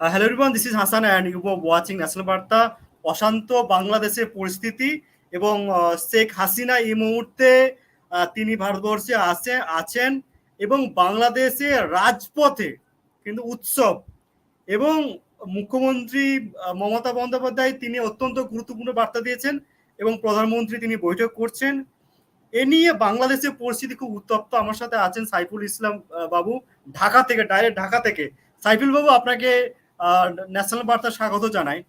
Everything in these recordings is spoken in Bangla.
Hello everyone this is Hasan and you watching national Barta অশান্ত বাংলাদেশের পরিস্থিতি এবং শেখ হাসিনা এই মুহূর্তে তিনি ভারতবর্ষে আছে আছেন এবং বাংলাদেশে রাজপথে কিন্তু উৎসব এবং মুখ্যমন্ত্রী মমতা বন্দ্যোপাধ্যায় তিনি অত্যন্ত গুরুত্বপূর্ণ বার্তা দিয়েছেন এবং প্রধানমন্ত্রী তিনি বৈঠক করছেন। এ নিয়ে বাংলাদেশের পরিস্থিতি খুব উত্তপ্ত। আমার সাথে আছেন সাইফুল ইসলাম বাবু, ঢাকা থেকে ডাইরেক্ট ঢাকা থেকে। সাইফুল বাবু, আপনাকে ন্যাশনাল বার্তা স্বাগত জানাই।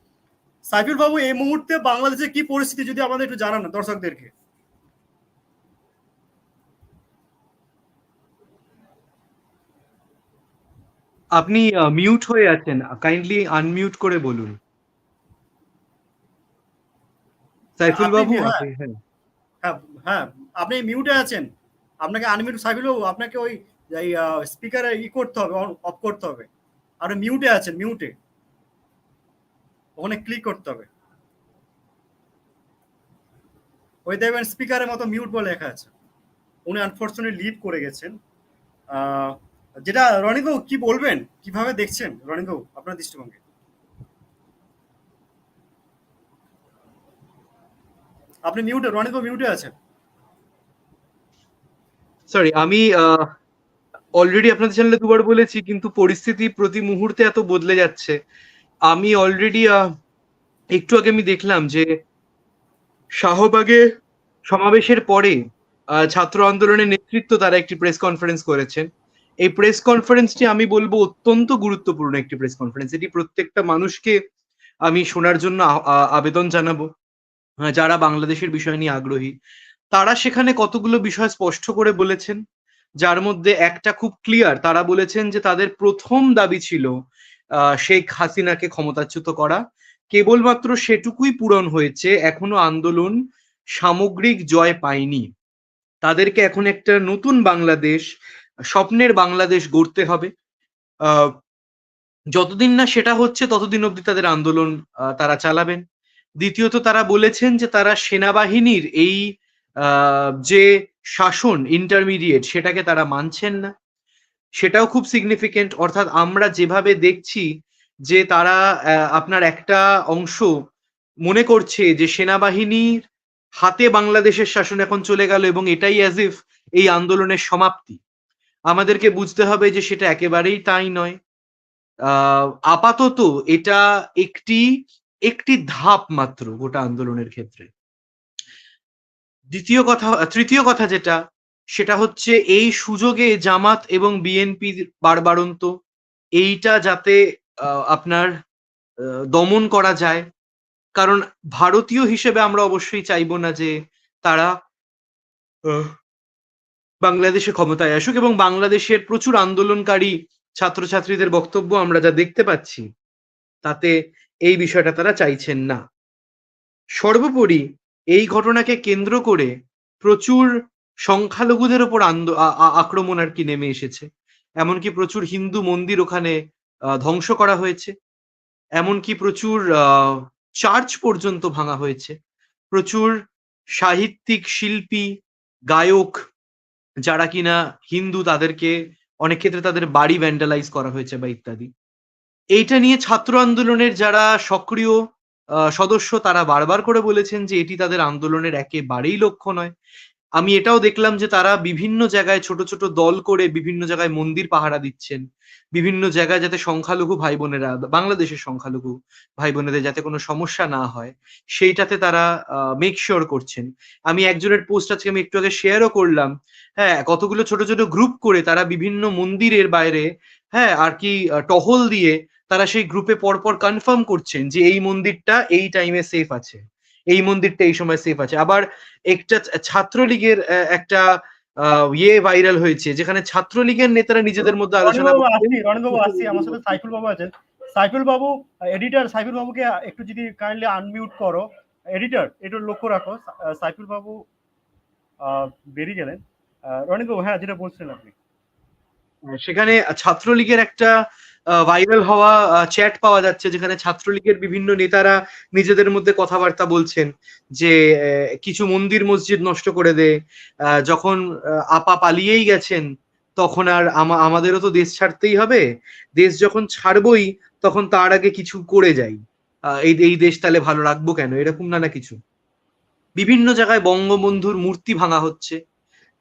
সাইফুল বাবু এই মুহূর্তে বাংলাদেশে কি পরিস্থিতি যদি আমাদের একটু জানান দর্শকদেরকে? আপনি মিউট হয়ে আছেন। কাইন্ডলি আনমিউট করে বলুন। সাইফুল বাবু হ্যাঁ। হ্যাঁ। হ্যাঁ হ্যাঁ আপনি মিউটে আছেন। আপনাকে আনমিউট সাইফুল বাবু আপনাকে ওই স্পিকারে ই করতে হবে অফ করতে হবে। আর মিউটে আছেন মিউটে ওখানে ক্লিক করতে হবে। ওই দেখবেন স্পিকারের মতো মিউট বলে লেখা আছে। উনি আনফর্চুনেটলি লিভ করে গেছেন। যেটা রনিবাবু কি বলবেন? কীভাবে দেখছেন রনিবাবু আপনার দৃষ্টিভঙ্গি? আপনি মিউটে রনিবাবু মিউটে আছেন? সরি আমি অলরেডি আপনাদের চ্যানেলে দুবার বলেছি, কিন্তু পরিস্থিতি প্রতি মুহূর্তে এত বদলে যাচ্ছে। আমি অলরেডি একটু আগে আমি দেখলাম যে শাহবাগে সমাবেশের পরে ছাত্র আন্দোলনের নেতৃত্ব তারা একটি প্রেস কনফারেন্স করেছেন। এই প্রেস কনফারেন্সটি আমি বলব অত্যন্ত গুরুত্বপূর্ণ একটি প্রেস কনফারেন্স এটি প্রত্যেকটা মানুষকে আমি শোনার জন্য আবেদন জানাব। যারা বাংলাদেশের বিষয় নিয়ে আগ্রহী, তারা সেখানে কতগুলো বিষয় স্পষ্ট করে বলেছেন। যার মধ্যে একটা খুব ক্লিয়ার তারা বলেছেন যে তাদের প্রথম দাবি ছিল শেখ হাসিনাকে ক্ষমতাচ্যুত করা। কেবলমাত্র সেটুকুই পূরণ হয়েছে, এখনও আন্দোলন সামগ্রিক জয় পায়নি। তাদেরকে এখন একটা নতুন বাংলাদেশ, স্বপ্নের বাংলাদেশ গড়তে হবে। যতদিন না সেটা হচ্ছে, ততদিন অবধি তাদের আন্দোলন তারা চালাবেন। দ্বিতীয়ত তারা বলেছেন যে তারা সেনাবাহিনীর এই যে শাসন ইন্টারমিডিয়েট সেটাকে তারা মানছেন না। সেটাও খুব সিগনিফিকেন্ট অর্থাৎ আমরা যেভাবে দেখছি যে তারা আপনার একটা অংশ মনে করছে যে সেনাবাহিনীর হাতে বাংলাদেশের শাসন এখন চলে গেল এবং এটাই অ্যাজ ইফ এই আন্দোলনের সমাপ্তি। আমাদেরকে বুঝতে হবে যে সেটা একেবারেই তাই নয়। আপাতত এটা একটি একটি ধাপ মাত্র গোটা আন্দোলনের ক্ষেত্রে। দ্বিতীয় কথা, তৃতীয় কথা যেটা, সেটা হচ্ছে এই সুযোগে জামাত এবং বিএনপির বারবারন্ত এইটা যাতে আপনার দমন করা যায়। কারণ ভারতীয় হিসেবে আমরা অবশ্যই চাইব না যে তারা বাংলাদেশে ক্ষমতায় আসুক এবং বাংলাদেশের প্রচুর আন্দোলনকারী ছাত্রছাত্রীদের বক্তব্য আমরা যা দেখতে পাচ্ছি, তাতে এই বিষয়টা তারা চাইছেন না। সর্বোপরি এই ঘটনাকে কেন্দ্র করে প্রচুর সংখ্যালঘুদের ওপর আক্রমণ আর কি নেমে এসেছে। এমনকি প্রচুর হিন্দু মন্দির ওখানে ধ্বংস করা হয়েছে। এমনকি প্রচুর চার্চ পর্যন্ত ভাঙা হয়েছে। প্রচুর সাহিত্যিক শিল্পী, গায়ক, যারা কিনা হিন্দু তাদেরকে অনেক ক্ষেত্রে তাদের বাড়ি ভ্যান্ডালাইজ করা হয়েছে বা ইত্যাদি। এইটা নিয়ে ছাত্র আন্দোলনের যারা সক্রিয় সদস্য তারা বারবার করে বলেছেন যে এটি তাদের আন্দোলনের একেবারেই লক্ষ্য নয়। আমি এটাও দেখলাম যে তারা বিভিন্ন জায়গায় ছোট ছোট দল করে বিভিন্ন জায়গায় মন্দির পাহারা দিচ্ছেন। বিভিন্ন জায়গায় যাতে সংখ্যালঘু ভাই বোনেরা বাংলাদেশের সংখ্যালঘু ভাই বোনেদের যাতে কোনো সমস্যা না হয়, সেইটাতে তারা মেক শিওর করছেন। আমি একজনের পোস্ট আজকে আমি একটু আগে শেয়ারও করলাম। হ্যাঁ কতগুলো ছোট ছোট গ্রুপ করে তারা বিভিন্ন মন্দিরের বাইরে হ্যাঁ আর কি টহল দিয়ে তারা সেই গ্রুপে পরপর কনফার্ম করছেন যে এই মন্দিরটা এই টাইমে সেফ আছে। এই মন্দিরটা এই সময় সেফ আছে। আবার একটা ছাত্রলীগের আহ, একটা আহ, ইয়ে ভাইরাল হয়েছে যেখানে ছাত্রলীগের নেতারা নিজেদের মধ্যে আলোচনা রনিবাবু আসছি আমার সাথে সাইফুল বাবু আছেন। সাইফুল বাবু এডিটর সাইফুল বাবুকে একটু যদি কাইন্ডলি আনমিউট করো। এডিটর একটু লক্ষ্য রাখো আহ, সাইফুল বাবু আহ, বেরিয়ে গেলেন। আহ, রনিবাবু হ্যাঁ যেটা বলছিলেন আপনি। সেখানে ছাত্রলীগের একটা ভাইরাল হওয়া চ্যাট পাওয়া যাচ্ছে যেখানে ছাত্রলীগের বিভিন্ন নেতারা নিজেদের মধ্যে কথাবার্তা বলছেন যে কিছু মন্দির মসজিদ নষ্ট করে দে যখন আপা পালিয়েই গেছেন, তখন আর আমা- আমাদেরও তো দেশ ছাড়তেই হবে। দেশ যখন ছাড়বই, তখন তার আগে কিছু করে যাই। এই এই দেশ তাহলে ভালো রাখব কেন? এরকম নানা কিছু। বিভিন্ন জায়গায় বঙ্গবন্ধুর মূর্তি ভাঙা হচ্ছে।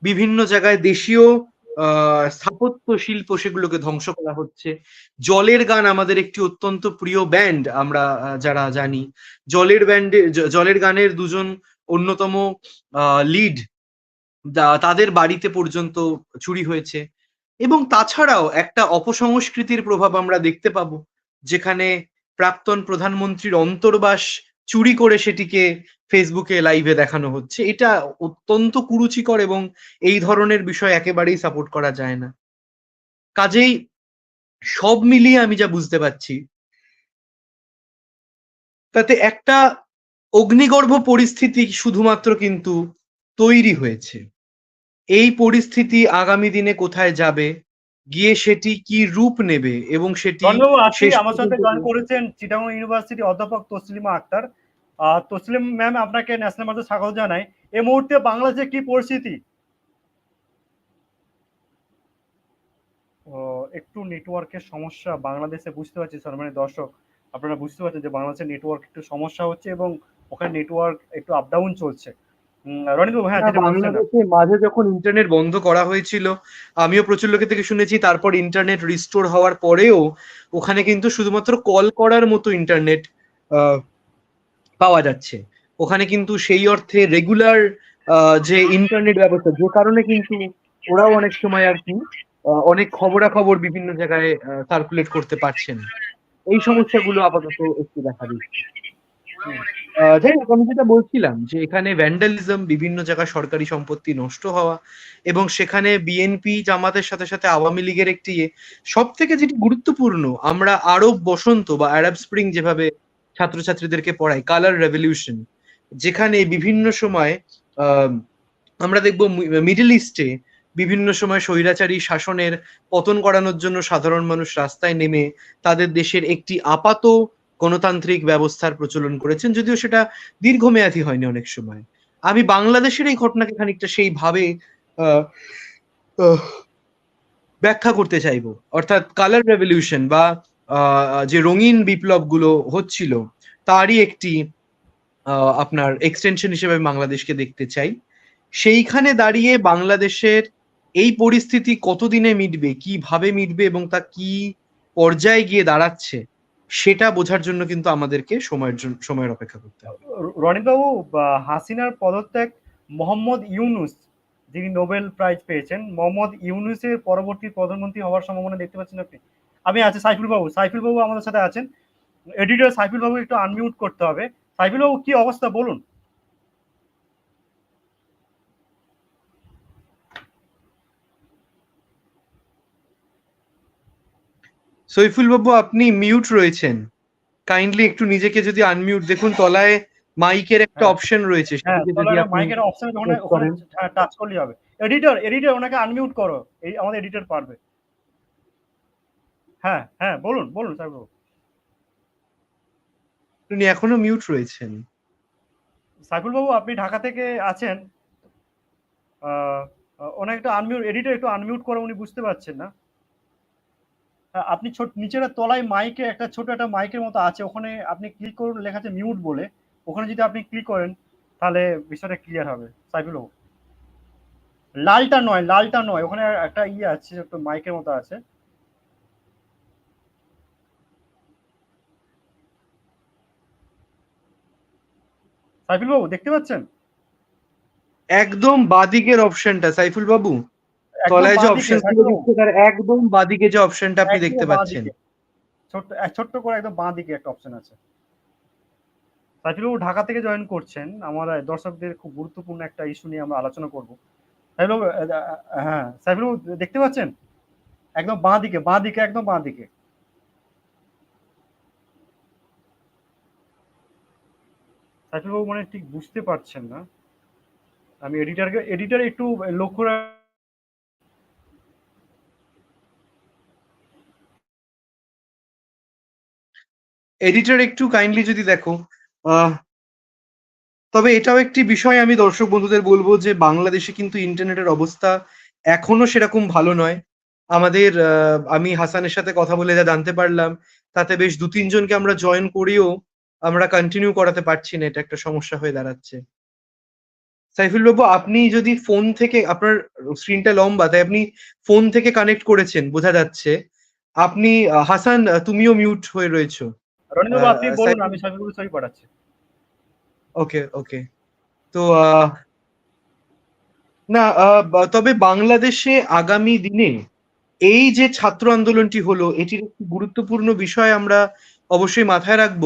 বিভিন্ন জায়গায় দেশীয় স্থাপত্য শিল্প সেগুলোকে ধ্বংস করা হচ্ছে। জলের গান আমাদের একটি অত্যন্ত প্রিয় ব্যান্ড আমরা যারা জানি। জলের ব্যান্ডে জলের গানের দুজন অন্যতম লিড তাদের বাড়িতে পর্যন্ত চুরি হয়েছে। এবং তাছাড়াও একটা অপসংস্কৃতির প্রভাব আমরা দেখতে পাবো, যেখানে প্রাক্তন প্রধানমন্ত্রীর অন্তর্বাস চুরি করে সেটিকে ফেসবুকে লাইভে দেখানো হচ্ছে। এটা অত্যন্ত কুরুচিকর এবং এই ধরনের বিষয় একেবারেই সাপোর্ট করা যায় না। কাজেই সব মিলিয়ে আমি যা বুঝতে পারছি, তাতে একটা অগ্নিগর্ভ পরিস্থিতি শুধুমাত্র কিন্তু তৈরি হয়েছে। এই পরিস্থিতি আগামী দিনে কোথায় যাবে গিয়ে সেটি কি রূপ নেবে এবং সেটি আমার সাথে জয়েন করেছেন চিটাগং ইউনিভার্সিটি অধ্যাপক তসলিমা আক্তার। তসলিম ম্যাম আপনাকে ন্যাশনাল মার্চে স্বাগত জানাই। এই মুহূর্তে বাংলাদেশে কি পরিস্থিতি? ও, একটু নেটওয়ার্কের সমস্যা বাংলাদেশে বুঝতে পারছি স্যার মানে দর্শক আপনারা বুঝতে পারছেন যে বাংলাদেশের নেটওয়ার্ক একটু সমস্যা হচ্ছে এবং ওখানে নেটওয়ার্ক একটু আপ ডাউন চলছে। হ্যাঁ বাংলাদেশে মাঝে যখন ইন্টারনেট বন্ধ করা হয়েছিল আমিও প্রচুর লোকের থেকে শুনেছি তারপর ইন্টারনেট রিস্টোর হওয়ার পরেও ওখানে কিন্তু শুধুমাত্র কল করার মতো ইন্টারনেট পাওয়া যাচ্ছে। ওখানে কিন্তু সেই অর্থে রেগুলার যে ইন্টারনেট ব্যবস্থা যে কারণে কিন্তু ওরাও অনেক সময় আর কি আহ, অনেক খবরাখবর বিভিন্ন জায়গায় সার্কুলেট করতে পারছেন। এই সমস্যাগুলো আপাতত একটু দেখা দিচ্ছে। আহ, যাই হোক, আমি যেটা বলছিলাম যে এখানে ভ্যান্ডালিজম বিভিন্ন জায়গায় সরকারি সম্পত্তি নষ্ট হওয়া এবং সেখানে বিএনপি জামাতের সাথে সাথে আওয়ামী লীগের একটি সব থেকে যেটি গুরুত্বপূর্ণ, আমরা আরব বসন্ত বা আরব স্প্রিং যেভাবে ছাত্রছাত্রীদেরকে পড়াই কালার রেভলিউশন যেখানে বিভিন্ন সময় আমরা দেখব মিডল ইস্টে বিভিন্ন সময় স্বৈরাচারী শাসনের পতন করানোর জন্য সাধারণ মানুষ রাস্তায় নেমে তাদের দেশের একটি আপাত গণতান্ত্রিক ব্যবস্থার প্রচলন করেছেন, যদিও সেটা দীর্ঘমেয়াদী হয়নি অনেক সময়। আমি বাংলাদেশের এই ঘটনাকে খানিকটা সেইভাবে ব্যাখ্যা করতে চাইব। অর্থাৎ কালার রেভলিউশন বা যে রঙিন বিপ্লবগুলো হচ্ছিল, তারই একটি আপনার এক্সটেনশন হিসেবে বাংলাদেশকে দেখতে চাই। সেইখানে দাঁড়িয়ে বাংলাদেশের এই পরিস্থিতি কতদিনে মিটবে, কীভাবে মিটবে এবং তা কি পর্যায়ে গিয়ে দাঁড়াচ্ছে সেটা বোঝার জন্য কিন্তু আমাদেরকে সময়ের জন্য, সময়ের অপেক্ষা করতে হবে। রনিতবাবু, বা- হাসিনার পদত্যাগ মোহাম্মদ ইউনুস, যিনি নোবেল প্রাইজ পেয়েছেন, মোহাম্মদ ইউনুসের পরবর্তী প্রধানমন্ত্রী হওয়ার সম্ভাবনা দেখতে পাচ্ছেন আপনি? আমি আছি সাইফুল বাবু সাইফুল বাবু আমাদের সাথে আছেন। এডিটর সাইফুল বাবু একটু আনমিউট করতে হবে। সাইফুল বাবু কি অবস্থা? বলুন। সৈফুল বাবু আপনি মিউট রয়েছেন। কাইন্ডলি একটু নিজেকে যদি আনমিউট দেখুন তলায় মাইকের একটা হ্যাঁ। অপশন রয়েছে। হ্যাঁ আপনি মাইকের অপশন ওখানে। টাচ করলেই হবে। এডিটর এডিটর ওনাকে আনমিউট করো। এই আমাদের এডিটর পারবে। হ্যাঁ হ্যাঁ বলুন বলুন সাইফুল বাবু। উনি এখনও মিউট রয়েছেন। সাইফুল বাবু আপনি ঢাকা থেকে আছেন। ওনাকে একটু আনমিউট এডিটর একটু আনমিউট করে উনি বুঝতে পারছেন না। হ্যাঁ, আপনি ছোট, নিচের তলায় মাইকে একটা ছোট একটা মাইকের মতো আছে, ওখানে আপনি ক্লিক করুন, লেখা আছে মিউট বলে। ওখানে যদি আপনি ক্লিক করেন, তাহলে বিষয়টা ক্লিয়ার হবে। সাইফুল লালটা নয় লালটা নয়। ওখানে একটা ইয়ে আছে একটা মাইকের মতো আছে। সাইফুল বাবু, দেখতে পাচ্ছেন? একদম বাদিকের অপশনটা সাইফুল বাবু। তলায় যে অপশন একদম। দিচ্ছে তার একদম বাদিকে যে অপশনটা আপনি দেখতে পাচ্ছেন। ছোট্ট ছোট্ট করে একদম বাঁ দিকে একটা অপশন আছে। সাইফুল ঢাকা থেকে জয়েন করছেন। আমার দর্শকদের খুব গুরুত্বপূর্ণ একটা ইস্যু নিয়ে আমরা আলোচনা করব। সাইফুল হ্যাঁ সাইফুল দেখতে পাচ্ছেন? একদম বাঁ দিকে বাঁ দিকে একদম বাঁ দিকে সাইফুল বাবু মানে ঠিক বুঝতে পারছেন না। আমি এডিটারকে এডিটার একটু লক্ষ্য রাখ- এডিটর একটু কাইন্ডলি যদি দেখো তবে এটাও একটি বিষয় আমি দর্শক বন্ধুদের বলব যে বাংলাদেশে কিন্তু ইন্টারনেটের অবস্থা এখনও সেরকম ভালো নয়। আমাদের আমি হাসানের সাথে কথা বলে যা জানতে পারলাম, তাতে বেশ দু তিনজনকে আমরা জয়েন করিও আমরা কন্টিনিউ করাতে পারছি না, এটা একটা সমস্যা হয়ে দাঁড়াচ্ছে। সাইফুল বাবু, আপনি যদি ফোন থেকে, আপনার স্ক্রিনটা লম্বা, তাই আপনি ফোন থেকে কানেক্ট করেছেন, বোঝা যাচ্ছে। আপনি হাসান তুমিও মিউট হয়ে রয়েছো। আপনি বলুন আমি সই পাঠাচ্ছি। ওকে ওকে। তো না তবে বাংলাদেশে আগামী দিনে এই যে ছাত্র আন্দোলনটি হলো এটির একটি গুরুত্বপূর্ণ বিষয় আমরা অবশ্যই মাথায় রাখব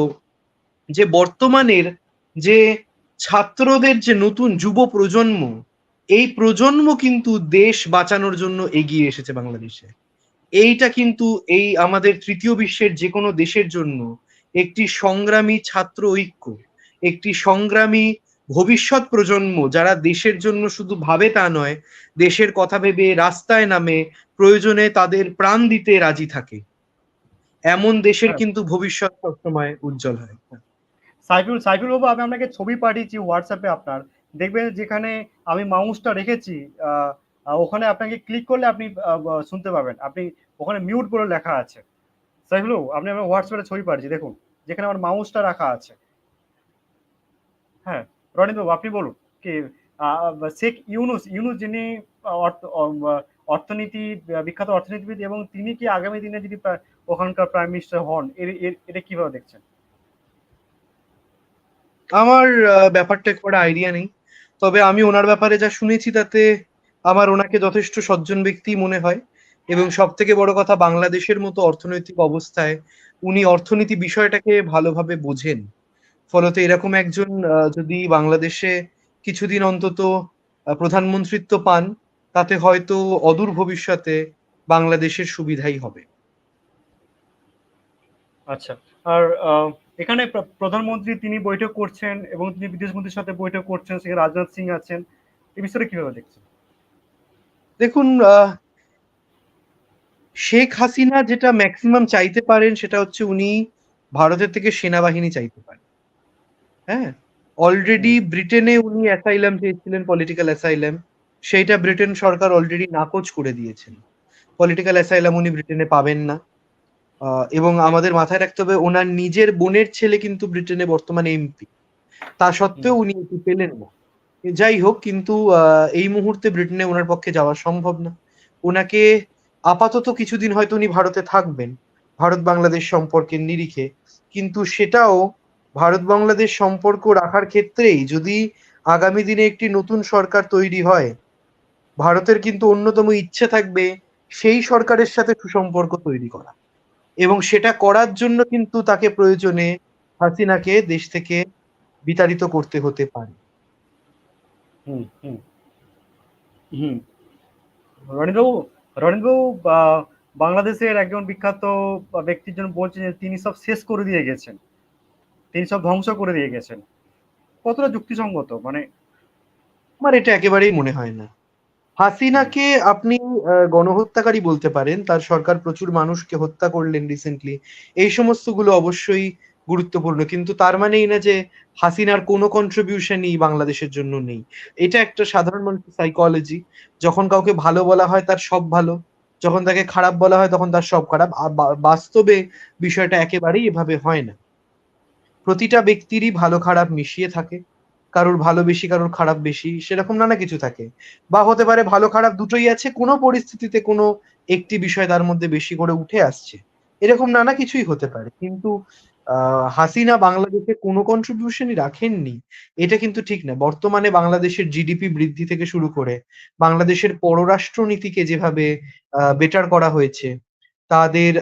যে বর্তমানের যে ছাত্রদের যে নতুন যুব প্রজন্ম এই প্রজন্ম কিন্তু দেশ বাঁচানোর জন্য এগিয়ে এসেছে বাংলাদেশে। এইটা কিন্তু এই আমাদের তৃতীয় বিশ্বের যে কোনো দেশের জন্য একটি সংগ্রামী ছাত্র ঐক্য একটি সংগ্রামী ভবিষ্যৎ প্রজন্ম যারা দেশের জন্য শুধু ভাবে তা নয় দেশের কথা ভেবে রাস্তায় নামে প্রয়োজনে তাদের প্রাণ দিতে রাজি থাকে। এমন দেশের হ্যাঁ। কিন্তু ভবিষ্যৎ সবসময় উজ্জ্বল হয়। সাইফুল সাইফুল বাবু আমি আপনাকে ছবি পাঠিয়েছি হোয়াটসঅ্যাপে আপনার। দেখবেন যেখানে আমি মাউসটা রেখেছি ওখানে আপনাকে ক্লিক করলে আপনি শুনতে পাবেন। আপনি ওখানে মিউট বলে লেখা আছে। সাইফুল আপনি আমার হোয়াটসঅ্যাপে ছবি পাঠিয়েছি, দেখুন, যেখানে আমার মাউসটা রাখা আছে। হ্যাঁ রনিত বাবু, আপনি বলুন, কি শেখ ইউনুস ইউনুস যিনি অর্থ- অর্থনীতি বিখ্যাত অর্থনীতিবিদ এবং তিনি কি আগামী দিনে যদি ওখানকার প্রাইম মিনিস্টার হন এটা কীভাবে দেখছেন? আমার ব্যাপারটা একবার আইডিয়া নেই, তবে আমি ওনার ব্যাপারে যা শুনেছি তাতে আমার ওনাকে যথেষ্ট সজ্জন ব্যক্তি মনে হয়। এবং সব থেকে বড় কথা বাংলাদেশের মতো অর্থনৈতিক অবস্থায় উনি অর্থনীতি বিষয়টাকে ভালোভাবে বোঝেন। ফলত এরকম একজন যদি বাংলাদেশে কিছুদিন অন্তত প্রধানমন্ত্রিত্ব পান তাতে হয়তো অদূর ভবিষ্যতে বাংলাদেশের সুবিধাই হবে। আচ্ছা আর এখানে প্রধানমন্ত্রী তিনি বৈঠক করছেন এবং তিনি বিদেশ মন্ত্রীর সাথে বৈঠক করছেন সেখানে রাজনাথ সিং আছেন। এই বিষয়ে কীভাবে দেখছেন? দেখুন আহ, শেখ হাসিনা যেটা ম্যাক্সিমাম চাইতে পারেন সেটা হচ্ছে উনি ভারতের থেকে সেনাবাহিনী চাইতে পারেন। হ্যাঁ? অলরেডি ব্রিটেনে উনি অ্যাসাইলাম চেয়েছিলেন পলিটিক্যাল অ্যাসাইলাম সেইটা ব্রিটেন সরকার অলরেডি নাকচ করে দিয়েছেন। পলিটিক্যাল অ্যাসাইলাম উনি ব্রিটেনে পাবেন না। এবং আমাদের মাথায় রাখতে হবে ওনার নিজের বোনের ছেলে কিন্তু ব্রিটেনে বর্তমানে এমপি তা সত্ত্বেও উনি এটি পেলেন না। যাই হোক কিন্তু এই মুহূর্তে ব্রিটেনে ওনার পক্ষে যাওয়া সম্ভব না। ওনাকে আপাতত কিছুদিন হয়তো উনি ভারতে থাকবেন, ভারত বাংলাদেশ সম্পর্কের নিরিখে। কিন্তু সেটাও ভারত বাংলাদেশ সম্পর্ক রাখার ক্ষেত্রেই যদি আগামী দিনে একটি নতুন সরকার তৈরি হয়, ভারতের কিন্তু অন্যতম ইচ্ছে থাকবে সেই সরকারের সাথে সুসম্পর্ক তৈরি করা। এবং সেটা করার জন্য কিন্তু তাকে প্রয়োজনে হাসিনাকে দেশ থেকে বিতাড়িত করতে হতে পারে। হুম হুম হুম। রণিতবাবু আহ, বাংলাদেশের একজন বিখ্যাত ব্যক্তির জন্য বলছেন যে তিনি সব শেষ করে দিয়ে গেছেন। তিনি সব ধ্বংস করে দিয়ে গেছেন। কতটা যুক্তিসঙ্গত? মানে আমার এটা একেবারেই মনে হয় না। হাসিনাকে আপনি গণহত্যাকারী বলতে পারেন তার সরকার প্রচুর মানুষকে হত্যা করলেন রিসেন্টলি এই সমস্তগুলো অবশ্যই গুরুত্বপূর্ণ, কিন্তু তার মানে এই না যে হাসিনার কোনো কন্ট্রিবিউশনই বাংলাদেশের জন্য নেই। এটা একটা সাধারণ মানুষের সাইকোলজি যখন কাউকে ভালো বলা হয়, তার সব ভালো। যখন তাকে খারাপ বলা হয়, তখন তার সব খারাপ। বাস্তবে বিষয়টা একেবারেই এভাবে হয় না। প্রতিটা ব্যক্তিরই ভালো খারাপ মিশিয়ে থাকে। কারোর ভালো বেশি, কারোর খারাপ বেশি, সেরকম নানা কিছু থাকে। বা হতে পারে ভালো খারাপ দুটোই আছে, কোনো পরিস্থিতিতে কোনো একটি বিষয় তার মধ্যে বেশি করে উঠে আসছে। এরকম নানা কিছুই হতে পারে। কিন্তু হাসিনা বাংলাদেশে কোনো কন্ট্রিবিউশনই রাখেননি। এটা কিন্তু ঠিক না। বর্তমানে বাংলাদেশের জিডিপি বৃদ্ধি থেকে শুরু করে বাংলাদেশের পররাষ্ট্র নীতিকে যেভাবে বেটার করা হয়েছে, তাদের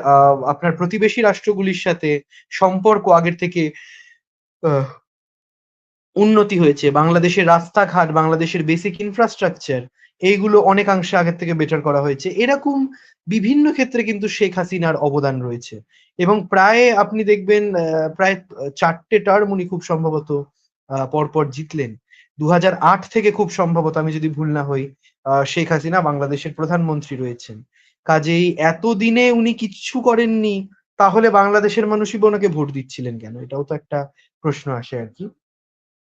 আপনার প্রতিবেশী রাষ্ট্রগুলির সাথে সম্পর্ক আগের থেকে উন্নতি হয়েছে। বাংলাদেশের রাস্তাঘাট, বাংলাদেশের বেসিক ইনফ্রাস্ট্রাকচার এইগুলো অনেকাংশে আগের থেকে বেটার করা হয়েছে। এরকম বিভিন্ন ক্ষেত্রে কিন্তু শেখ হাসিনার অবদান রয়েছে। এবং প্রায় আপনি দেখবেন প্রায় চারটে টার্ম উনি খুব সম্ভবত পরপর জিতলেন। দু থেকে খুব সম্ভবত, আমি যদি ভুল না হই শেখ হাসিনা বাংলাদেশের প্রধানমন্ত্রী রয়েছেন। কাজেই এতদিনে উনি কিচ্ছু করেননি, তাহলে বাংলাদেশের মানুষই ওনাকে ভোট দিচ্ছিলেন কেন? এটাও তো একটা প্রশ্ন আসে আর কি।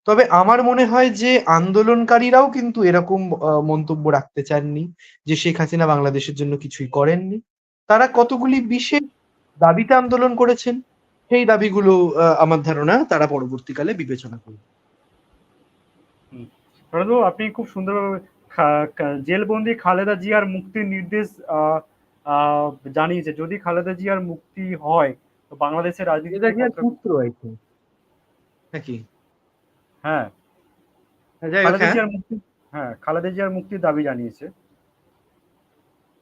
তবে আমার মনে হয় যে আন্দোলনকারীরাও কিন্তু এরকম মন্তব্য রাখতে চাননি যে শেখ হাসিনা বাংলাদেশের জন্য কিছুই করেননি। তারা কতগুলি বিশেষ দাবিতে আন্দোলন করেছেন সেই দাবিগুলো আমার ধারণা তারা পরবর্তীকালে বিবেচনা করবে। আপনি খুব সুন্দরভাবে জেলবন্দি খালেদা জিয়ার মুক্তির নির্দেশ আহ, আহ, জানিয়েছে। যদি খালেদা জিয়ার মুক্তি হয় তো বাংলাদেশের রাজনীতি পুত্র নাকি? হ্যাঁ। যাই খালেদা হ্যাঁ। জিয়ার মুক্তি হ্যাঁ খালেদা জিয়ার মুক্তির দাবি জানিয়েছে।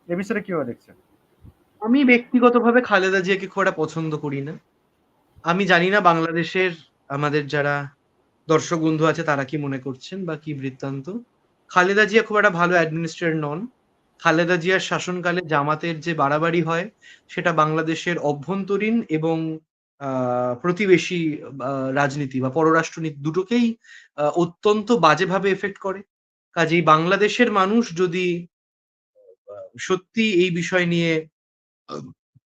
এ বিষয়ে কীভাবে দেখছেন? আমি ব্যক্তিগতভাবে খালেদা জিয়াকে খুব একটা পছন্দ করি না। আমি জানি না বাংলাদেশের আমাদের যারা দর্শক বন্ধু আছে তারা কি মনে করছেন বা কি বৃত্তান্ত। খালেদা জিয়া খুব একটা ভালো অ্যাডমিনিস্ট্রেটর নন। খালেদা জিয়ার শাসনকালে জামাতের যে বাড়াবাড়ি হয় সেটা বাংলাদেশের অভ্যন্তরীণ এবং প্রতিবেশী রাজনীতি বা পররাষ্ট্রনীতি দুটোকেই অত্যন্ত বাজেভাবে এফেক্ট করে। কাজেই বাংলাদেশের মানুষ যদি সত্যি এই বিষয় নিয়ে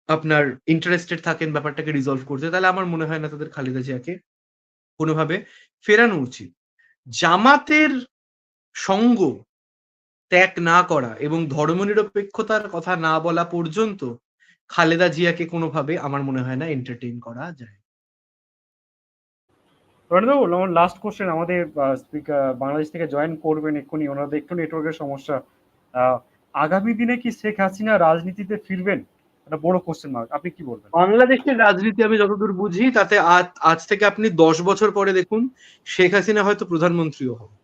আপনার ইন্টারেস্টেড থাকেন, ব্যাপারটাকে রিজলভ করতে, তাহলে আমার মনে হয় না তাদের খালেদা জিয়াকে কোনোভাবে ফেরানো উচিত। জামাতের সঙ্গ ত্যাগ না করা এবং ধর্মনিরপেক্ষতার কথা না বলা পর্যন্ত খালেদা জিয়াকে কোনোভাবে আমার মনে হয় না এন্টারটেইন করা যায়। রণদু লাস্ট কোশ্চেন আমাদের স্পিকার বাংলাদেশ থেকে জয়েন করবেন এক্ষুনি ওনাদের একটু নেটওয়ার্কের সমস্যা। আহ, আগামী দিনে কি শেখ হাসিনা রাজনীতিতে ফিরবেন? একটা বড় কোশ্চেন মার্ক আপনি কি বলবেন? বাংলাদেশের রাজনীতি আমি যতদূর বুঝি তাতে আজ আজ থেকে আপনি দশ বছর পরে দেখুন শেখ হাসিনা হয়তো প্রধানমন্ত্রীও হবে।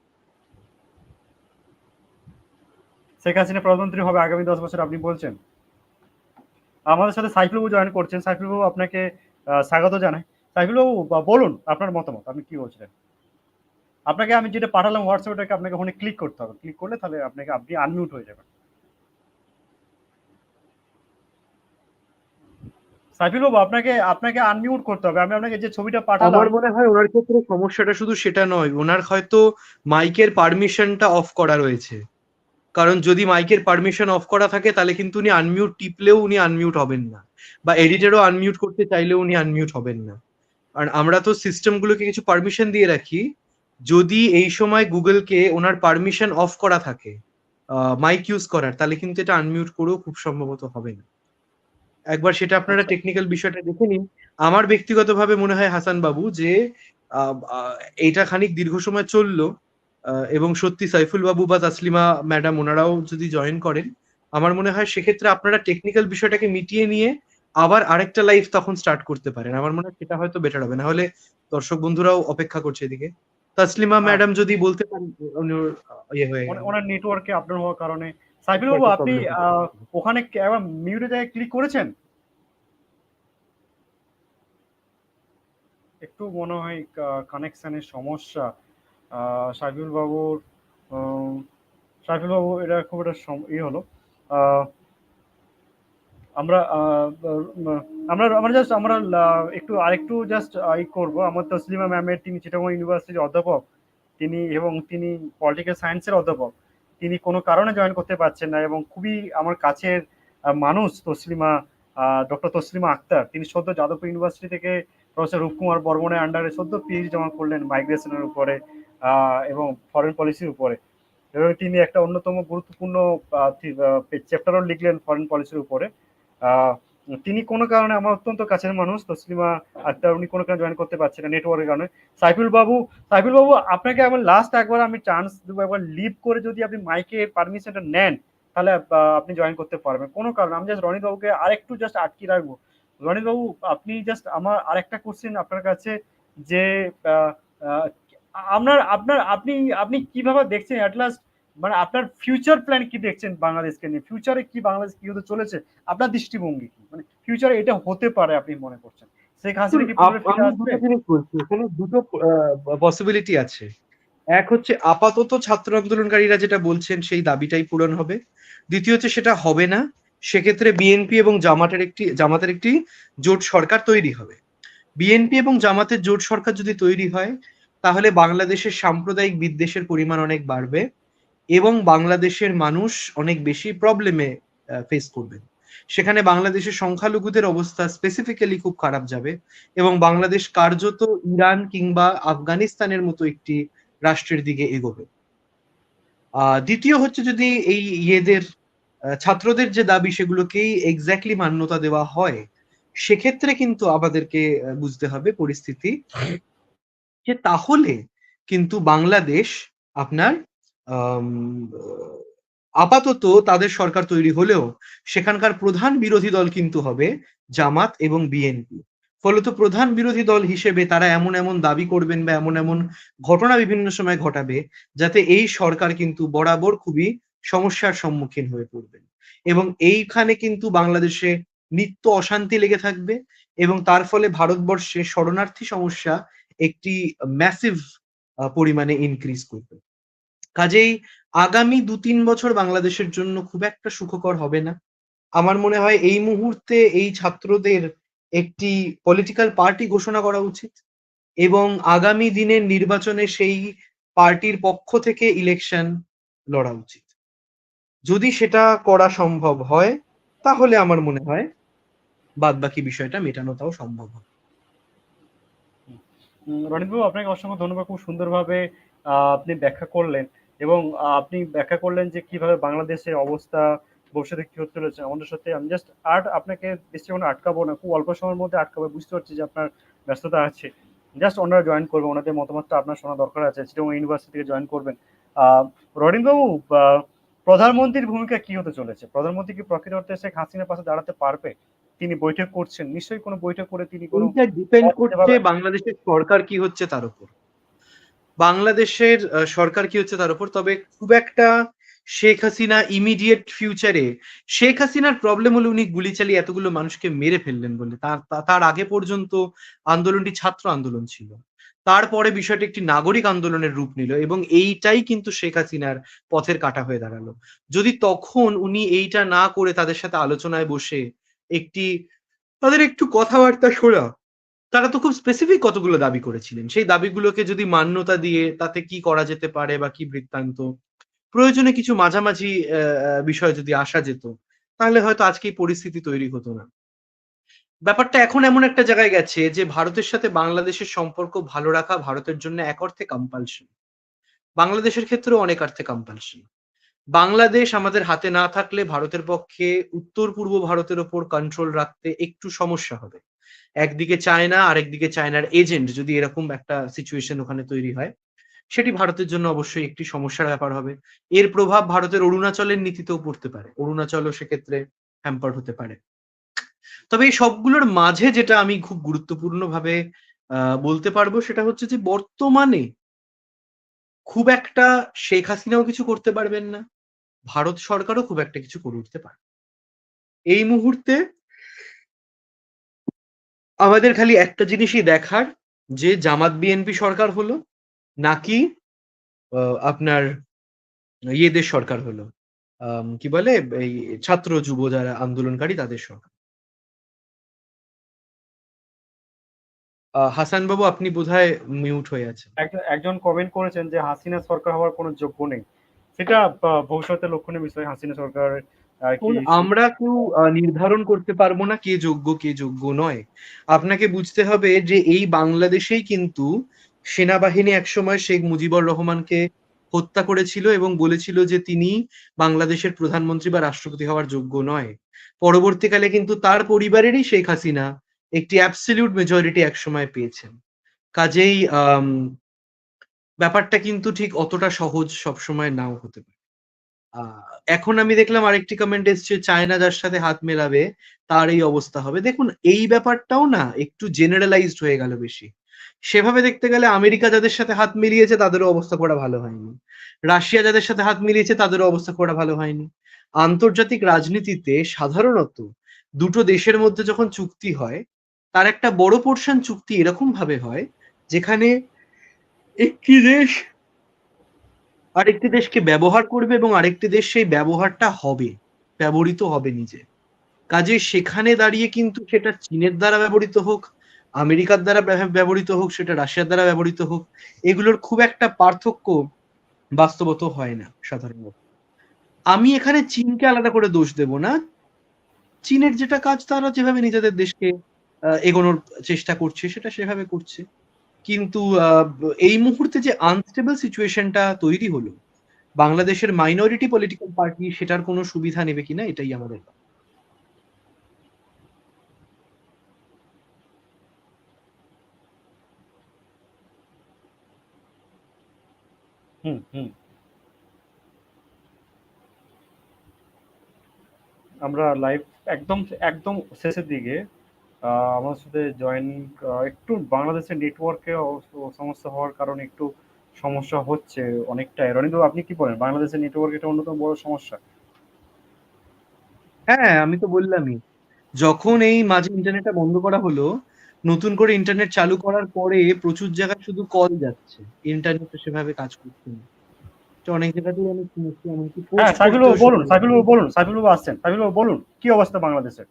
শেখ হাসিনা প্রধানমন্ত্রী হবে আগামী দশ বছর আপনি বলছেন? আমাদের সাথে সাইফুল বাবু জয়েন করছেন। সাইফুল বাবু আপনাকে স্বাগত জানাই। সাইফুল বাবু বলুন আপনার মতামত আপনি কি বলছিলেন? আপনাকে আমি যেটা পাঠালাম হোয়াটসঅ্যাপটাকে আপনাকে ওখানে ক্লিক করতে হবে। ক্লিক করলে তাহলে আপনাকে আপনি আনমিউট হয়ে যাবেন। সাইফুল বাবু আপনাকে আপনাকে আনমিউট করতে হবে। আমি আপনাকে যে ছবিটা পাঠালাম আমার মনে হয় ওনার ক্ষেত্রে সমস্যাটা শুধু সেটা নয়। ওনার হয়তো মাইকের পারমিশনটা অফ করা রয়েছে। কারণ যদি মাইকের পারমিশন অফ করা থাকে তাহলে কিন্তু উনি আনমিউট টিপলেও উনি আনমিউট হবেন না। বা এডিটরও আনমিউট করতে চাইলেও উনি আনমিউট হবেন না। আর আমরা তো সিস্টেমগুলোকে কিছু পারমিশন দিয়ে রাখি। যদি এই সময় গুগলকে ওনার পারমিশন অফ করা থাকে মাইক ইউজ করার তাহলে কিন্তু এটা আনমিউট করেও খুব সম্ভবত হবে না। একবার সেটা আপনারা আচ্ছা। টেকনিক্যাল বিষয়টা দেখে নিন। আমার ব্যক্তিগতভাবে মনে হয় হাসান বাবু যে আহ, খানিক দীর্ঘ সময় চলল। এবং সত্যি সাইফুল বাবু বা তাসলিমা ম্যাডাম ওনারাও যদি জয়েন করেন আমার মনে হয় সেক্ষেত্রে আপনারা টেকনিক্যাল বিষয়টাকে মিটিয়ে নিয়ে আবার আরেকটা লাইফ তখন স্টার্ট করতে পারেন। আমার মনে হয় সেটা হয়তো বেটার হবে। না হলে দর্শক বন্ধুরাও অপেক্ষা করছে এদিকে। তাসলিমা হ্যাঁ। ম্যাডাম যদি বলতে পারেন ইয়ে হয়ে গেল। ওনার নেটওয়ার্কে আপডাউন হওয়ার কারণে। সাইফুল বাবু আপনি আহ, ওখানে কে- একবার মিউটে জায়গায় ক্লিক করেছেন? একটু মনে হয় কানেকশনের সমস্যা। সাইফুল বাবুর সাইফুল বাবু এটা খুব একটা ইয়ে হলো। আমরা আমরা আমরা জাস্ট আমরা একটু আরেকটু জাস্ট ই করব। আমার তসলিমা ম্যামের তিনি চিটাগং ইউনিভার্সিটির অধ্যাপক। তিনি এবং তিনি পলিটিক্যাল সায়েন্সের অধ্যাপক। তিনি কোনো কারণে জয়েন করতে পারছেন না এবং খুবই আমার কাছের মানুষ তসলিমা ডক্টর তসলিমা আক্তার। তিনি সদ্য যাদবপুর ইউনিভার্সিটি থেকে প্রফেসর রূপকুমার বর্মনের আন্ডারে সদ্য পিএইচডি জমা করলেন মাইগ্রেশনের উপরে। এবং ফরেন পলিসির উপরে। এবং তিনি একটা অন্যতম গুরুত্বপূর্ণ চ্যাপ্টারও লিখলেন ফরেন পলিসির উপরে। তিনি কোনো কারণে আমার অত্যন্ত কাছের মানুষ, তসলিমা আক্তার উনি কোনো কারণে জয়েন করতে পারছেন না নেটওয়ার্কের কারণে। সাইফুল বাবু সাইফুল বাবু, আপনাকে আমার লাস্ট একবার আমি চান্স দেবো, একবার লিভ করে যদি আপনি মাইকে পারমিশনটা নেন, তাহলে আপনি জয়েন করতে পারবেন। কোনো কারণে আমি জাস্ট রনিত বাবুকে আরেকটু জাস্ট আটকে রাখব। রনিত বাবু, আপনি জাস্ট আমার আরেকটা কোশ্চেন আপনার কাছে যে আপনার আপনার আপনি আপনি কীভাবে দেখছেন অ্যাট লাস্ট মানে আপনার ফিউচার প্ল্যান কি দেখছেন বাংলাদেশকে নিয়ে? ফিউচারে কি বাংলাদেশ কি হতে চলেছে? আপনার দৃষ্টিভঙ্গি কি? মানে ফিউচারে এটা হতে পারে আপনি মনে করছেন। শেখ হাসিনা কি বলছি। এখানে দুটো পসিবিলিটি আছে। এক হচ্ছে আপাতত ছাত্র আন্দোলনকারীরা যেটা বলছেন সেই দাবিটাই পূরণ হবে। দ্বিতীয় হচ্ছে সেটা হবে না। সেক্ষেত্রে বিএনপি এবং জামাতের একটি জামাতের একটি জোট সরকার তৈরি হবে। বিএনপি এবং জামাতের জোট সরকার যদি তৈরি হয় তাহলে বাংলাদেশের সাম্প্রদায়িক বিদ্বেষের পরিমাণ অনেক বাড়বে এবং বাংলাদেশের মানুষ অনেক বেশি প্রবলেমে ফেস করবেন সেখানে বাংলাদেশের সংখ্যালঘুদের অবস্থা স্পেসিফিক্যালি খুব খারাপ যাবে এবং বাংলাদেশ কার্যত ইরান কিংবা আফগানিস্তানের মতো একটি রাষ্ট্রের দিকে এগোবে। দ্বিতীয় হচ্ছে যদি এই ইয়েদের ছাত্রদের যে দাবি সেগুলোকেই এক্স্যাক্টলি মান্যতা দেওয়া হয়, সেক্ষেত্রে কিন্তু আমাদেরকে বুঝতে হবে পরিস্থিতি। যে তাহলে কিন্তু বাংলাদেশ আপনার আপাতত তাদের সরকার তৈরি হলেও সেখানকার প্রধান বিরোধী দল কিন্তু হবে জামাত এবং বিএনপি। ফলত প্রধান বিরোধী দল হিসেবে তারা এমন এমন দাবি করবেন বা এমন এমন ঘটনা বিভিন্ন সময় ঘটাবে যাতে এই সরকার কিন্তু বরাবর খুবই সমস্যার সম্মুখীন হয়ে পড়বেন। এবং এইখানে কিন্তু বাংলাদেশে নিত্য অশান্তি লেগে থাকবে এবং তার ফলে ভারতবর্ষে শরণার্থী সমস্যা একটি ম্যাসিভ পরিমাণে ইনক্রিজ করবে। কাজেই আগামী দু তিন বছর বাংলাদেশের জন্য খুব একটা সুখকর হবে না। আমার মনে হয় এই মুহূর্তে এই ছাত্রদের একটি পলিটিক্যাল পার্টি ঘোষণা করা উচিত এবং আগামী দিনের নির্বাচনে সেই পার্টির পক্ষ থেকে ইলেকশন লড়া উচিত। যদি সেটা করা সম্ভব হয়, তাহলে আমার মনে হয় বাদ বাকি বিষয়টা মেটানোটাও সম্ভব হবে। রণিতবাবু আপনাকে অসংখ্য ধন্যবাদ। খুব সুন্দরভাবে আপনি ব্যাখ্যা করলেন এবং আপনি ব্যাখ্যা করলেন যে কীভাবে বাংলাদেশের অবস্থা ভবিষ্যতে কি হতে চলেছে আমাদের সাথে। আমি জাস্ট আর আপনাকে বেশি কোনো আটকাবো না খুব অল্প সময়ের মধ্যে আটকাবো বুঝতে পারছি যে আপনার ব্যস্ততা আছে। জাস্ট ওনারা জয়েন করবেন ওনাদের মতামতটা আপনার শোনা দরকার আছে চিটং ইউনিভার্সিটি থেকে জয়েন করবেন। আহ, রণিতবাবু প্রধানমন্ত্রীর ভূমিকা কি হতে চলেছে? প্রধানমন্ত্রী কি প্রকৃত অর্থে শেখ হাসিনার পাশে দাঁড়াতে পারবে? তিনি বৈঠক করছেন। নিশ্চয়ই কোনো বৈঠক করে তিনি কোনো ডিপেন্ড করছে বাংলাদেশের সরকার কি হচ্ছে তার উপর। বাংলাদেশের সরকার কি হচ্ছে তার উপর তবে খুব একটা শেখ হাসিনা ইমিডিয়েট ফিউচারে শেখ হাসিনার প্রবলেম হলো উনি গুলি চালিয়ে এতগুলো মানুষকে মেরে ফেললেন বলে। তার তার আগে পর্যন্ত আন্দোলনটি ছাত্র আন্দোলন ছিল। তারপরে বিষয়টি একটি নাগরিক আন্দোলনের রূপ নিল এবং এইটাই কিন্তু শেখ হাসিনার পথের কাটা হয়ে দাঁড়াল। যদি তখন উনি এইটা না করে তাদের সাথে আলোচনায় বসে একটি, তাদের একটু কথাবার্তা শোনা। তারা তো খুব স্পেসিফিক কতগুলো দাবি করেছিলেন। সেই দাবিগুলোকে যদি মান্যতা দিয়ে তাতে কি করা যেতে পারে বা কি বৃত্তান্ত, প্রয়োজনে কিছু মাঝামাঝি বিষয় যদি আসা যেত, তাহলে হয়তো আজকে পরিস্থিতি তৈরি হতো না। ব্যাপারটা এখন এমন একটা জায়গায় গেছে যে ভারতের সাথে বাংলাদেশের সম্পর্ক ভালো রাখা ভারতের জন্য এক অর্থে কম্পালশন বাংলাদেশের ক্ষেত্রেও অনেক অর্থে কম্পালশন বাংলাদেশ আমাদের হাতে না থাকলে ভারতের পক্ষে উত্তর পূর্ব ভারতের ওপর কন্ট্রোল রাখতে একটু সমস্যা হবে। একদিকে চায়না আরেকদিকে চায়নার এজেন্ট যদি এরকম একটা সিচুয়েশন ওখানে তৈরি হয় সেটি ভারতের জন্য অবশ্যই একটি সমস্যার ব্যাপার হবে। এর প্রভাব ভারতের অরুণাচলের নীতিতেও পড়তে পারে। অরুণাচলও সেক্ষেত্রে হ্যাম্পার হতে পারে। তবে এই সবগুলোর মাঝে যেটা আমি খুব গুরুত্বপূর্ণ ভাবে আহ, বলতে পারব সেটা হচ্ছে যে বর্তমানে খুব একটা শেখ হাসিনাও কিছু করতে পারবেন না। ভারত সরকারও খুব একটা কিছু করে উঠতে পারে এই মুহূর্তে আমাদের খালি একটা জিনিসই দেখার যে জামাত বিএনপি সরকার হলো নাকি আপনার ইয়েদের সরকার হলো কি বলে, এই ছাত্র যুব যারা আন্দোলনকারী তাদের সরকার। হাসান বাবু আপনি বোধহয় মিউট হয়ে আছেন। একজন কমেন্ট করেছেন যে হাসিনা সরকার হওয়ার কোনো যোগ্য নেই। সেটা আহ, ভবিষ্যতে লক্ষণীয় বিষয় হাসিনা সরকার আমরা কেউ আহ, নির্ধারণ করতে পারব না কে যোগ্য কে যোগ্য নয়। আপনাকে বুঝতে হবে যে এই বাংলাদেশেই কিন্তু সেনাবাহিনী একসময় শেখ মুজিবুর রহমানকে হত্যা করেছিল এবং বলেছিল যে তিনি বাংলাদেশের প্রধানমন্ত্রী বা রাষ্ট্রপতি হওয়ার যোগ্য নয়। পরবর্তীকালে কিন্তু তার পরিবারেরই শেখ হাসিনা একটি অ্যাবসলিউট মেজরিটি একসময় পেয়েছেন। কাজেই আম, ব্যাপারটা কিন্তু ঠিক অতটা সহজ সবসময় নাও হতে পারে। এখন আমি দেখলাম আরেকটি কমেন্ট এসছে, চায়না যার সাথে হাত মেলাবে, তার এই অবস্থা হবে। দেখুন, এই ব্যাপারটাও না একটু জেনারেলাইজড হয়ে গেল বেশি। সেভাবে দেখতে গেলে আমেরিকা যাদের সাথে হাত মিলিয়েছে, তাদেরও অবস্থা করা ভালো হয়নি। রাশিয়া যাদের সাথে হাত মিলিয়েছে, তাদেরও অবস্থা করা ভালো হয়নি। আন্তর্জাতিক রাজনীতিতে সাধারণত দুটো দেশের মধ্যে যখন চুক্তি হয়, তার একটা বড় পোর্শন চুক্তি এরকম ভাবে হয়, যেখানে একটি দেশ আরেকটি দেশকে ব্যবহার করবে এবং আরেকটি দেশ সেই ব্যবহারটা হবে, ব্যবহৃত হবে নিজে। কাজে সেখানে দাঁড়িয়ে কিন্তু সেটা চীনের দ্বারা ব্যবহৃত হোক, আমেরিকার দ্বারা ব্যবহৃত হোক, সেটা রাশিয়ার দ্বারা ব্যবহৃত হোক, এগুলোর খুব একটা পার্থক্য বাস্তবত হয় না সাধারণত। আমি এখানে চীনকে আলাদা করে দোষ দেব না। চীনের যেটা কাজ, তারা যেভাবে নিজেদের দেশকে এগোনোর চেষ্টা করছে, সেটা সেভাবে করছে। কিন্তু এই মুহূর্তে যে আনস্টেবল সিচুয়েশনটা তৈরি হলো, বাংলাদেশের মাইনরিটি পলিটিক্যাল পার্টি সেটার কোনো সুবিধা নেবে কিনা এটাই আমাদের হুম হুম। আমরা লাইভ একদম একদম শেষের দিকে আমার সাথে জয়েন একটু বাংলাদেশের নেটওয়ার্কে সমস্যা হওয়ার কারণে একটু সমস্যা হচ্ছে অনেকটাই রনিন্দু আপনি কি বলেন? বাংলাদেশের নেটওয়ার্ক এটা অন্যতম বড় সমস্যা। হ্যাঁ আমি তো বললামই। যখন এই মাঝে ইন্টারনেটটা বন্ধ করা হলো নতুন করে ইন্টারনেট চালু করার পরে প্রচুর জায়গায় শুধু কল যাচ্ছে। ইন্টারনেট সেভাবে কাজ করছে না। তো অনেক জায়গাতেই আমি শুনেছি এমনকি হ্যাঁ সাইফুল বাবু বলুন। সাইফুল বলুন সাইফুল আসছেন। সাইফুল বলুন কি অবস্থা বাংলাদেশের?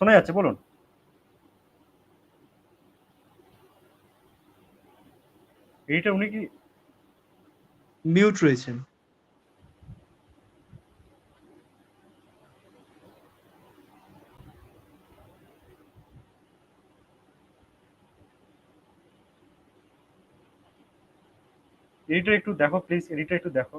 শোনা যাচ্ছে বলুন। এইটা উনি কি? মিউট রয়েছেন। এডিটর একটু দেখো প্লিজ এডিটর একটু দেখো।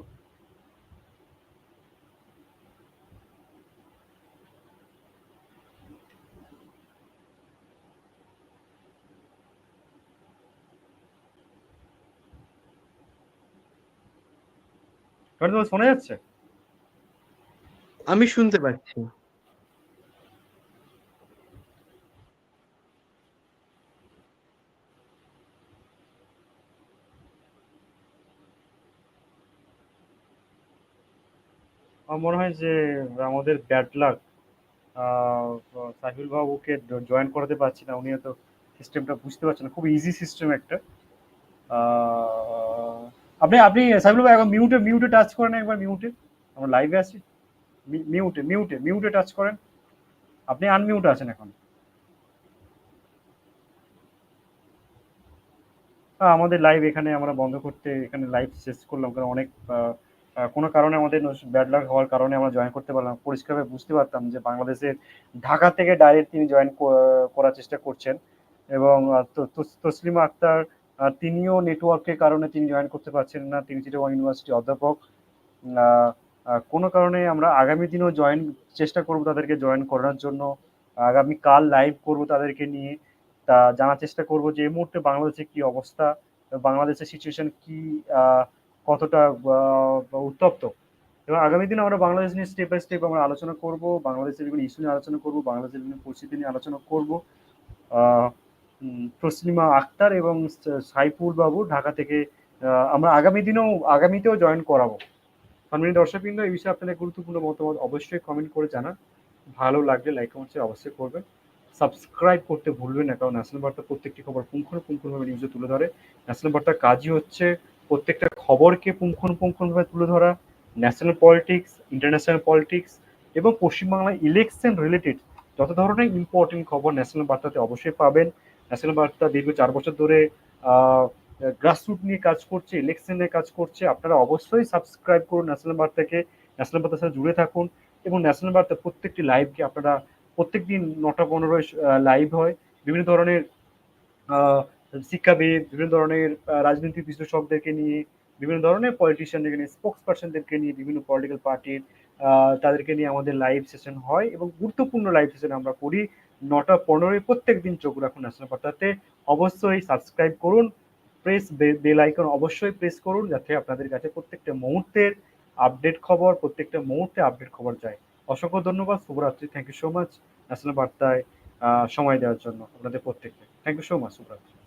বাবু, শোনা যাচ্ছে? আমি শুনতে পাচ্ছি। আমার মনে হয় যে আমাদের ব্যাড লাক সাহিল বাবুকে জয়েন করাতে পারছি না। উনি হয়তো সিস্টেমটা বুঝতে পারছেন খুব ইজি সিস্টেম একটা। আহ, আপনি আপনি সাহিল ভাই একবার মিউটে মিউটে টাচ করেন একবার মিউটে আমরা লাইভে আছি। মিউটে মিউটে মিউটে টাচ করেন। আপনি আনমিউটে আছেন এখন। আমাদের লাইভ এখানে আমরা বন্ধ করতে, এখানে লাইভ শেষ করলাম, কারণ অনেক কোনো কারণে আমাদের ব্যাড লাক হওয়ার কারণে আমরা জয়েন করতে পারলাম পরিষ্কারভাবে বুঝতে পারতাম যে বাংলাদেশের ঢাকা থেকে ডাইরেক্ট তিনি জয়েন করার চেষ্টা করছেন। এবং তসলিমা আক্তার তিনিও নেটওয়ার্কের কারণে তিনি জয়েন করতে পারছেন না। তিনি চিটাগং ইউনিভার্সিটি অধ্যাপক। কোনো কারণে আমরা আগামী দিনেও জয়েন চেষ্টা করব তাদেরকে জয়েন করানোর জন্য। আগামী কাল লাইভ করব তাদেরকে নিয়ে। তা জানার চেষ্টা করব যে এই মুহূর্তে বাংলাদেশে কি অবস্থা, বাংলাদেশের সিচুয়েশন কি কতটা উত্তপ্ত। এবং আগামী দিনে আমরা বাংলাদেশ নিয়ে স্টেপ বাই স্টেপ আমরা আলোচনা করব, বাংলাদেশের বিভিন্ন ইস্যু নিয়ে আলোচনা করব, বাংলাদেশের বিভিন্ন পরিস্থিতি নিয়ে আলোচনা করব। তসলিমা আক্তার এবং সাইফুল বাবু ঢাকা থেকে আমরা আগামী দিনেও, আগামীতেও জয়েন করাবো। সম্মানিত দর্শকবৃন্দ, এই বিষয়ে আপনাদের গুরুত্বপূর্ণ মতামত অবশ্যই কমেন্ট করে জানান। ভালো লাগলে লাইক কমেন্ট অবশ্যই করবেন। সাবস্ক্রাইব করতে ভুলবেন না, কারণ ন্যাশনাল বার্তা প্রত্যেকটি খবর পুঙ্খানুপুঙ্খভাবে নিউজে তুলে ধরে। ন্যাশনাল বার্তার কাজই হচ্ছে প্রত্যেকটা খবরকে পুঙ্খানুপুঙ্খভাবে তুলে ধরা। ন্যাশনাল পলিটিক্স ইন্টারন্যাশনাল পলিটিক্স এবং পশ্চিমবাংলায় ইলেকশন রিলেটেড যত ধরনের ইম্পর্টেন্ট খবর ন্যাশনাল বার্তাতে অবশ্যই পাবেন। ন্যাশনাল বার্তা দীর্ঘ চার বছর ধরে গ্রাসরুট নিয়ে কাজ করছে ইলেকশন নিয়ে কাজ করছে। আপনারা অবশ্যই সাবস্ক্রাইব করুন ন্যাশনাল বার্তাকে। ন্যাশনাল বার্তার সাথে জুড়ে থাকুন এবং ন্যাশনাল বার্তা প্রত্যেকটি লাইভকে আপনারা প্রত্যেক দিন নটা পনেরোয় লাইভ হয়। বিভিন্ন ধরনের শিক্ষাবিদ বিভিন্ন ধরনের আহ, রাজনৈতিক বিশ্লেষকদেরকে নিয়ে বিভিন্ন ধরনের পলিটিশিয়ানদেরকে নিয়ে স্পোক্স পার্সনদেরকে নিয়ে বিভিন্ন পলিটিক্যাল পার্টির তাদেরকে নিয়ে আমাদের লাইভ সেশন হয় এবং গুরুত্বপূর্ণ লাইভ সেশন আমরা করি। নটা পনেরোই প্রত্যেক দিন চোখ রাখুন ন্যাশনাল বার্তাতে অবশ্যই সাবস্ক্রাইব করুন প্রেস বেল আইকন অবশ্যই প্রেস করুন যাতে আপনাদের কাছে প্রত্যেকটা মুহূর্তের আপডেট খবর, প্রত্যেকটা মুহূর্তে আপডেট খবর যায়। অসংখ্য ধন্যবাদ, শুভরাত্রি thank you so much national বার্তায় সময় দেওয়ার জন্য আপনাদের প্রত্যেককে। থ্যাংক ইউ সো মাচ শুভরাত্রি।